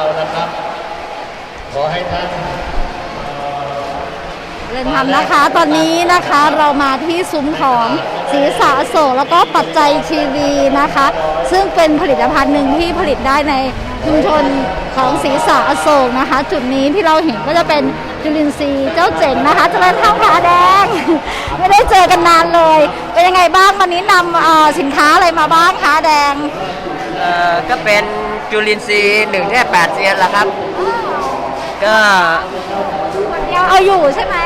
เรานะครับ ขอให้ท่านเรียนทำนะคะ ตอนนี้นะคะเรามาที่ซุ้มของศรีสาโศกแล้วก็ปัจจัยชีวีนะคะ ซึ่งเป็นผลิตภัณฑ์หนึ่งที่ผลิตได้ในชุมชนของศรีสาอโศกนะคะ จุดนี้ที่เราเห็นก็จะเป็นจุลินทรีย์เจ้าเจ๋งนะคะเจริญท่าผาแดง ไม่ได้เจอกันนานเลย เป็นยังไงบ้างวันนี้นำเอ่อสินค้าอะไรมาบ้างคะแดง เอ่อก็เป็นจุลินทรีย์หนึ่งแท่แปดเซียนละครับ ก็คนเดียวเอาอยู่ใช่ไหม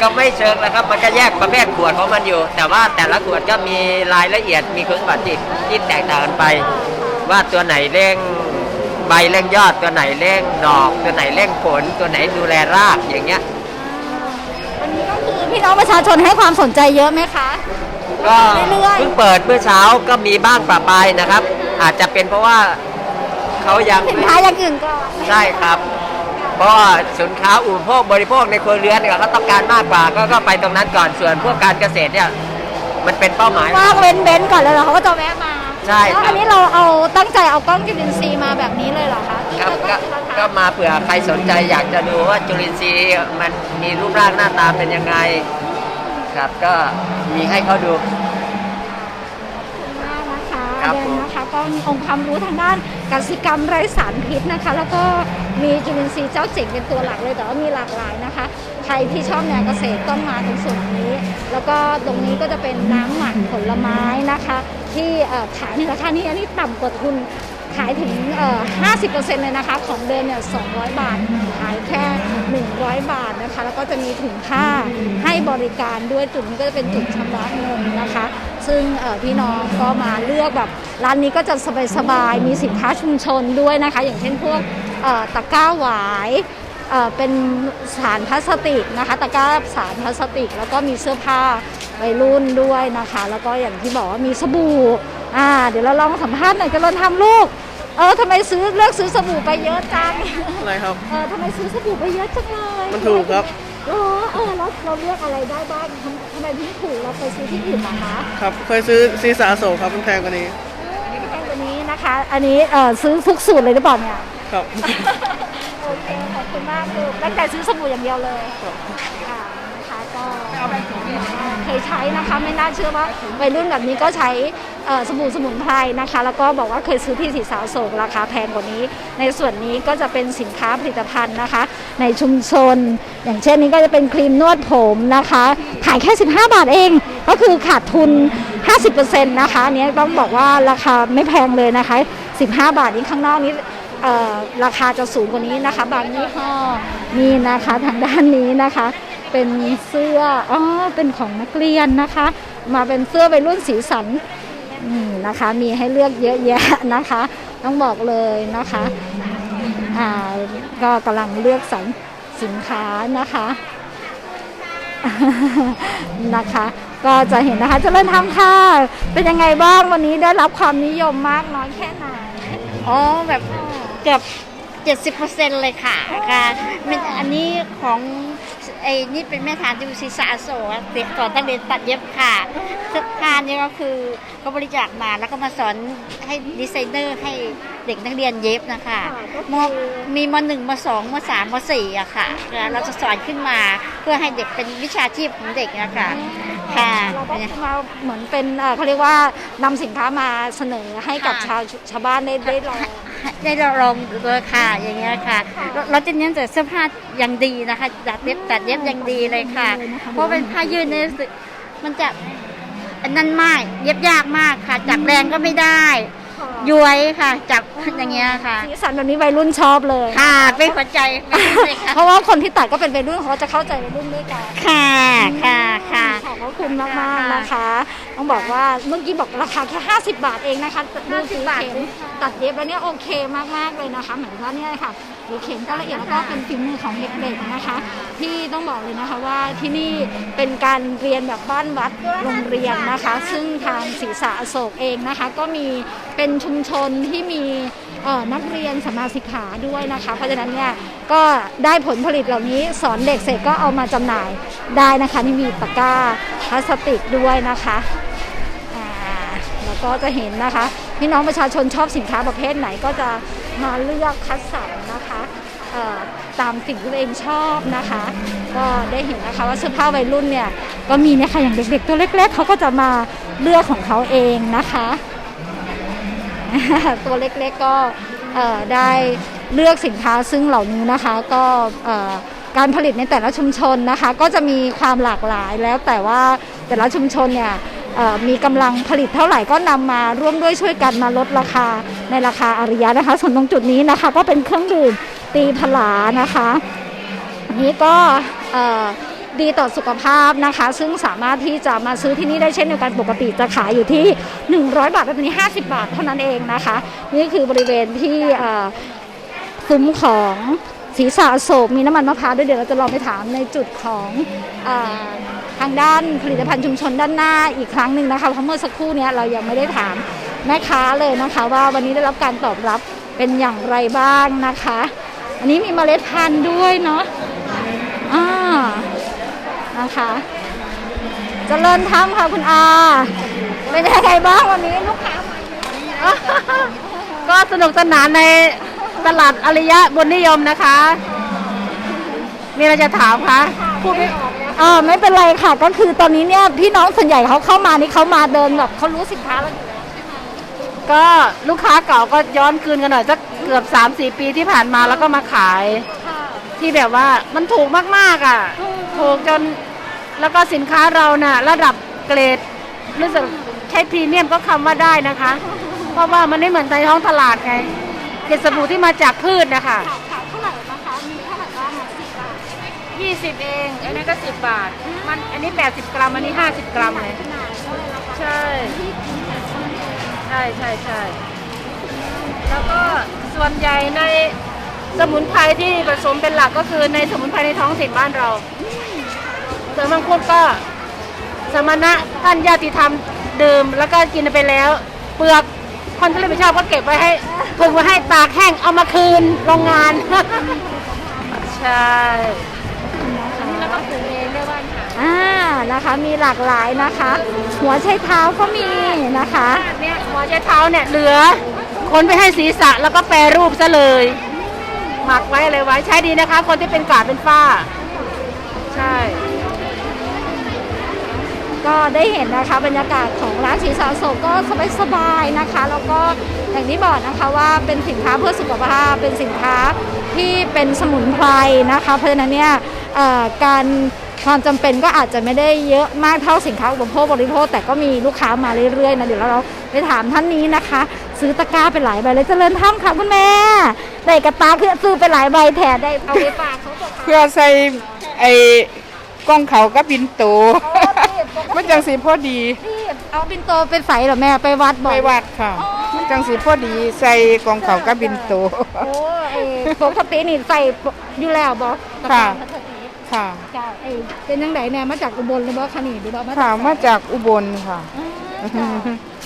ก็ไม่เชิงนะครับ มันก็แยกประเภทขวดของมันอยู่ แต่ว่าแต่ละขวดก็มีรายละเอียดมีคุณสมบัติที่แตกต่างกันไป ว่าตัวไหนเร่งใบเร่งยอดตัวไหนเร่งดอก ตัวไหนเร่งผล ตัวไหนดูแลรากอย่างเงี้ยวันนี้ก็คือพี่น้องประชาชนให้ความสนใจเยอะไหมคะ ก็เรื่อยๆเพิ่งเปิดเมื่อเช้าก็มีบ้างประปรายนะครับ อาจจะเป็นเพราะว่าเขายังสินไม่ค้าอย่างอื่นก่อนใช่ครับ เพราะว่าสินค้าอุปโภคบริโภคในครัวเรือนเนี่ยเขาต้องการมากกว่าก็ก็ไปตรงนั้นก่อนส่วนพวกการเกษตรเนี่ยมันเป็นเป้าหมาย ว่างเว้นเว้นก่อนเลยเหรอเขาก็จะแวะมาใช่ครับแล้วอันนี้เราเอาตั้งใจเอากล้องจุลินทรีย์มาแบบนี้เลยเหรอคะครับก็ที่เราทำก็มาเผื่อใครสนใจอยากจะดูว่าจุลินทรีย์มันมีรูปร่างหน้าตาเป็นยังไง ครับ ก็มีให้เขาดู มากนะคะครับเดผมนนะคะก็มีองค์ความรู้ทางด้านกสิกรรมไร้สารพิษนะคะ แล้วก็มีจุลินทรีย์เจ้าเจ๋งเป็นตัวหลักเลยแต่ว่ามีหลากหลายนะคะ ใครที่ชอบแนวเกษตรต้องมาตรงส่วนนี้ แล้วก็ตรงนี้ก็จะเป็นน้ำหมักผลไม้นะคะ ที่เอ่อขายในราคานี้อันนี้ต่ำกว่าทุน ขายถึง 50%เลยนะคะของเดิมเนี่ย 200 บาท ขายแค่ 100 บาทนะคะ แล้วก็จะมีถุงผ้าให้บริการด้วยจุดนี้ก็จะเป็นจุดชำระเงินนะคะ ซึ่งพี่น้องก็มาเลือกแบบร้านนี้ก็จะสบายๆ มีสินค้าชุมชนด้วยนะคะ อย่างเช่นพวกตะกร้าหวายเอ่อเป็นสารพลาสติกนะคะตะกร้าสารพลาสติก แล้วก็มีเสื้อผ้าวัยรุ่นด้วยนะคะ แล้วก็อย่างที่บอกว่ามีสบู่ อ่า เดี๋ยวเราลองสัมภาษณ์หน่อยจะเราทำลูก เออทำไมซื้อเลือกซื้อสบู่ไปเยอะจัง อะไรครับ เออทำไมซื้อสบู่ไปเยอะจังเลยมันถูกครับ เออเออแล้วเราเลือกอะไรได้บ้างทำทำไมถึงถูกเราไปซื้อที่อื่นเหรอคะครับ เคยซื้อซีสาโศกครับมันแพงกว่านี้แพงกว่านี้นะคะ อันนี้เออซื้อทุกสูตรเลยหรือเปล่าเนี่ย ครับ โอเคขอบคุณมากลูกตั้งแต่ซื้อสบู่อย่างเดียวเลยค่ะนะคะก็ เคยใช้นะคะไม่น่าเชื่อว่าวัยรุ่นแบบนี้ก็ใช้สบู่สมุนไพรนะคะ แล้วก็บอกว่าเคยซื้อที่สีสาวโศกราคาแพงกว่านี้ ในส่วนนี้ก็จะเป็นสินค้าผลิตภัณฑ์นะคะ ในชุมชน อย่างเช่นนี้ก็จะเป็นครีมนวดผมนะคะ ขายแค่ 15 บาทเอง ก็คือขาดทุน 50%นะคะอันนี้ต้องบอกว่าราคาไม่แพงเลยนะคะ 15 บาทนี้ข้างนอกนี้ราคาจะสูงกว่านี้นะคะ บางยี่ห้อนี่นะคะทางด้านนี้นะคะ เป็นเสื้ออ๋อเป็นของนักเรียนนะคะ มาเป็นเสื้อวัยรุ่นสีสันนะคะ มีให้เลือกเยอะแยะนะคะ ต้องบอกเลยนะคะอ่าก็กำลังเลือกสรรสินค้านะคะนะคะ ก็จะเห็นนะคะเริญธรรมค่ะ เป็นยังไงบ้างวันนี้ได้รับความนิยมมากน้อยแค่ไหนอ๋อแบบเกือบเจ็ดสิบเปอร์เซ็นต์เลยค่ะค่ะเป็นอันนี้ของ ไอ้นี่เป็นแม่ทานที่อุศิสาโสะเด็กก่อนตั้งเรียนตัดเย็บค่ะเสื้อผ้านี่ก็คือเขาบริจาคมาแล้วก็มาสอนให้ดีไซเนอร์ให้เด็กนักเรียนเย็บนะคะมมีมหนึ่งมสองมสามมสี่อะค่ะแล้วเราจะสอนขึ้นมาเพื่อให้เด็กเป็นวิชาชีพของเด็กนะคะ ค่ะเราก็มาเหมือนเป็นเอ่อเขาเรียกว่านำสินค้ามาเสนอให้กับชาวชาวบ้านได้ได้ลอง ได้ลองเลยค่ะอย่างเงี้ยค่ะเราเราจะเน้นแต่เสื้อผ้าอย่างดีนะคะตัดเย็บตัดเย็บอย่างดีเลยค่ะ เพราะเป็นผ้ายืดเนี่ยรู้สึกมันจะอันนั้นมากเย็บยากมากค่ะจับแรงก็ไม่ได้ ย้วยค่ะ จับอย่างเงี้ยค่ะ สีสันแบบนี้วัยรุ่นชอบเลยค่ะเป็นหัวใจเลยค่ะเพราะว่าคนที่ตัดก็เป็นวัยรุ่นเขาจะเข้าใจวัยรุ่นด้วยกันค่ะค่ะค่ะขอบพระคุณมากๆนะคะ ต้องบอกว่าเมื่อกี้บอกราคาแค่ 50 บาทเองนะคะดูสีเข็มตัดเย็บแล้วเนี่ยโอเคมากๆเลยนะคะเหมือนว่าเนี่ยค่ะ ดูเข็มก็ละเอียดแล้วก็เป็นฝีมือของเด็กๆนะคะ ที่ต้องบอกเลยนะคะว่าที่นี่เป็นการเรียนแบบบ้านวัดโรงเรียนนะคะ ซึ่งทางศรีษะโศกเองนะคะ ก็มีเป็นชุมชนที่มีนักเรียนสมาสิกขาด้วยนะคะ เพราะฉะนั้นเนี่ยก็ได้ผลผลิตเหล่านี้สอนเด็กเสร็จก็เอามาจำหน่ายได้นะคะนี่มีตะกร้าพลาสติกด้วยนะคะแล้วก็จะเห็นนะคะ พี่น้องประชาชนชอบสินค้าประเภทไหนก็จะ มาเลือกคัดสรรนะคะตามสิ่งที่ตัวเองชอบนะคะ ก็ได้เห็นนะคะว่าเสื้อผ้าวัยรุ่นเนี่ยก็มีนี่ยค่ะอย่างเด็กๆตัวเล็ก ๆเขาก็จะมาเลือกของเขาเองนะคะ ตัวเล็กๆก็ได้เลือกสินค้าซึ่งเหล่านี้นะคะก็การผลิตในแต่ละชุมชนนะคะ ก็จะมีความหลากหลายแล้วแต่ว่าแต่ละชุมชนเนี่ย มีกำลังผลิตเท่าไหร่ก็นำมาร่วมด้วยช่วยกันมาลดราคาในราคาอาริยะนะคะ ส่วนตรงจุดนี้นะคะ ก็เป็นเครื่องดื่มตีผลานะคะนี้ก็ดีต่อสุขภาพนะคะ ซึ่งสามารถที่จะมาซื้อที่นี่ได้เช่นเดียวกันปกติจะขายอยู่ที่ 100 บาทแต่ตอนนี้ 50 บาทเท่านั้นเองนะคะ นี่คือบริเวณที่ซุ้มของศีรษะโศกมีน้ำมันมะพร้าวด้วยเดี๋ยวเราจะลองไปถามในจุดของอ ทางด้านผลิตภัณฑ์ชุมชนด้านหน้าอีกครั้งหนึ่งนะคะเพราะเมื่อสักครู่เนี้ยเรายังไม่ได้ถามแม่ค้าเลยนะคะ ว่าวันนี้ได้รับการตอบรับเป็นอย่างไรบ้างนะคะ อันนี้มีเมล็ดพันธุ์ด้วยเนาะอ่านะคะเจริญธรรมค่ะคุณอาเป็นยังไงบ้างวันนี้ลูกค้ามาก็สนุกสนานในตลาดอริยะบนนิยมนะคะ มีอะไรจะถามคะพูดไม่ออก อ่าไม่เป็นไรค่ะก็คือตอนนี้เนี่ยพี่น้องส่วนใหญ่เขาเข้ามานี่เขามาเดินแบบเขารู้สินค้าแล้วอยู่แล้วก็ลูกค้าเก่าก็ย้อนคืนกันหน่อยสักเกือบ3-4ปีที่ผ่านมาแล้วก็มาขาย ค่ะ ที่แบบว่ามันถูกมากๆอะถูกจนแล้วก็สินค้าเราน่ะ ระดับเกรดรู้สึกใช้พรีเมียมก็คำว่าได้นะคะ เพราะว่ามันไม่เหมือนในท้องตลาดไงเกรดสบู่ที่มาจากพืชนะคะขายเท่าไหร่นะคะ 20 เองอันนี้นก็ 10 บาท มันอันนี้ 80 กรัม อันนี้ 50 กรัมเลยเท่าไหร่ราคาใช่ ใช่ใช่ใช่แล้วก็ส่วนใหญ่ในสมุนไพรที่ผสมเป็นหลักก็คือในสมุนไพรในท้องถิ่นบ้านเราเสริมมังคุดก็สมณะท่านญาติธรรมดื่มแล้วก็กินไปแล้ว เปลือกคนที่ไม่ชอบก็เก็บไว้ให้พึงไว้ให้ตากแห้งเอามาคืนโรงงาน ใช่ แล้วก็ปลูกเองด้วยบ้านค่ะอ่านะคะมีหลากหลายนะคะ หัวไชเท้าก็มีนะคะเนี่ยหัวใจเท้าเนี่ยเหลือ คนไปให้ศีรษะแล้วก็แปรรูปซะเลยหมักไว้อะไรไว้ใช้ดีนะคะ คนที่เป็นกาดเป็นฝ้า ใช่ ก็ได้เห็นนะคะบรรยากาศของร้านสีสาโศกก็สบายๆนะคะ แล้วก็อย่างที่บอกนะคะว่าเป็นสินค้าเพื่อสุขภาพเป็นสินค้า ที่เป็นสมุนไพรนะคะ เพราะฉะนั้นเนี่ยเอ่อการความจำเป็นก็อาจจะไม่ได้เยอะมากเท่าสินค้าอุปโภคบริโภคแต่ก็มีลูกค้ามาเรื่อยๆนะเดี๋ยวเราไปถามท่านนี้นะคะ ซื้อตะกร้าไปหลายใบเลยเจริญท่ามค่ะคุณแม่ได้กระตาคือซื้อไปหลายใบแถได้เอาไปฝากเขาบอกเพื่อใส่ไอ้กล้องเขากับบินโตมันจังสีพอดีนี่เอาบินโตไปใส่เหรอแม่ไปวัดบ่ไปอยวัดค่ะมัน จังสีพอดีใส่กล้องเขากับบินโต โอ้เอปกตินี่ใส่อยู่แล้วบ่ตะกร้าค่ะพลาสติกค่ะจ้าเอยเป็นยังไงแน่มาจากอุบลหรือบ่คะนี่หรือบ่มาค่ะมาจากอุบลค่ะ อ๋อจ้า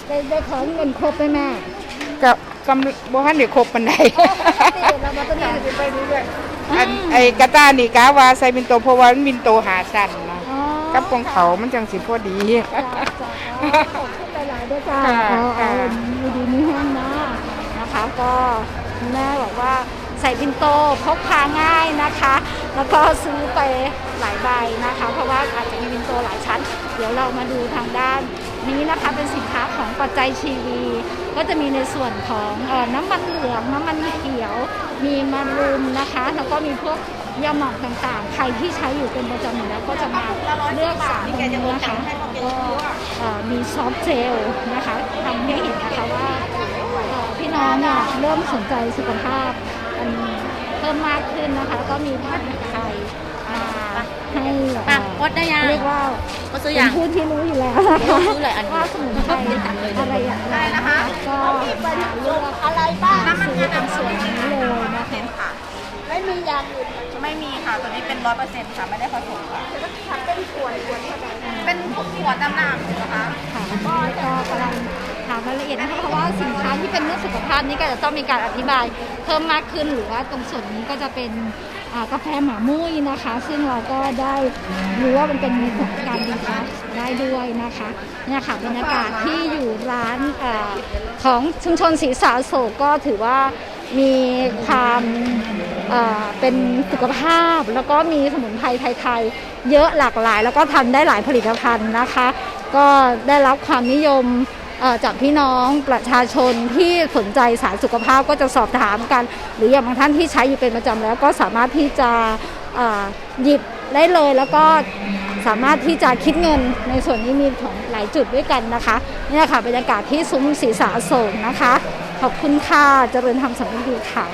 ได้ได้ของเงินครบไหมแม่กับกำบ่ทันได้ครบปานใดปกติเรามาตัวนี้ไปเรื่อยๆอันไอ้กระตายนี่กะว่าใส่บินโตเพราะว่ามันบินโตหาสั้นนะอ๋อ กับกองเขามันจังสีพอดีจ้าจ้าขอบคุณไปหลายด้วยจ้าเอาเอาค่ดูดีนี่แห้งนะนะคะก็คุณแม่บอกว่าใส่บินโตพกพาง่ายนะคะ แล้วก็ซื้อไปหลายใบนะคะ เพราะว่าอาจจะมีบินโตหลายชั้น เดี๋ยวเรามาดูทางด้านนี้นะคะเป็นสินค้าของปัจจัยชีวี ก็จะมีในส่วนของเออน้ำมันเหลืองน้ำมันเขียว มีมารุมนะคะ แล้วก็มีพวก ยาหมองต่างๆ ใครที่ใช้อยู่เป็นประจำอยู่แล้วก็จะมาเลือกสารตรงนี้นะคะ ก็มีซอฟต์เจลนะคะทำให้เห็นนะคะว่าพี่น้องเนี่ยเริ่มสนใจสุขภาพอันเพิ่มมากขึ้นนะคะ ก็มีผ้าหนังไทยให้เอ่ออดได้ยังเรียกว่าก็ซื้อเป็ยันงผู้ที่รู้อยู่แล้วรู้เลยอันนี้ว่าสมุนไพรอะไรอย่างไรนะคะก็เลือกอะไรบ้างซื้อเป็นส่วนนี้เลยนะคะ ไม่มียาอื่นไม่มีค่ะ ตัวนี้เป็นร้อยเปอร์เซ็นต์ค่ะ ไม่ได้ผสมค่ะเป็นขวดขวดเป็นขวดน้ำหนักนะคะค่ะก็ก็กำลังถามรายละเอียดนะคะเพราะว่าสินค้าที่เป็นเรื่องสุขภาพนี่ก็จะต้องมีการอธิบายเพิ่มมากขึ้นหรือว่าตรงส่วนนี้ก็จะเป็นเอ่อ่ากาแฟหมามุ้ยนะคะ ซึ่งเราก็ได้รู้ว่ามันเป็นมีผลการดีท็อกซ์ได้ด้วยนะคะเนี่ยค่ะบรรยากาศที่อยู่ร้านอาของชุมชนศรีสาโศกก็ถือว่า มีความเป็นสุขภาพ แล้วก็มีสมุนไพรไทยๆเยอะหลากหลาย แล้วก็ทำได้หลายผลิตภัณฑ์นะคะ ก็ได้รับความนิยมจากพี่น้องประชาชนที่สนใจสายสุขภาพก็จะสอบถามกัน หรืออย่างบางท่านที่ใช้อยู่เป็นประจำแล้วก็สามารถที่จะหยิบได้เลยแล้วก็สามารถที่จะคิดเงินในส่วนนี้มีของหลายจุดด้วยกันนะคะนี่ค่ะบรรยากาศที่ซุ้มศรีสาโศกนะคะ ขอบคุณค่ะ เจริญธรรมสำนึกดีค่ะ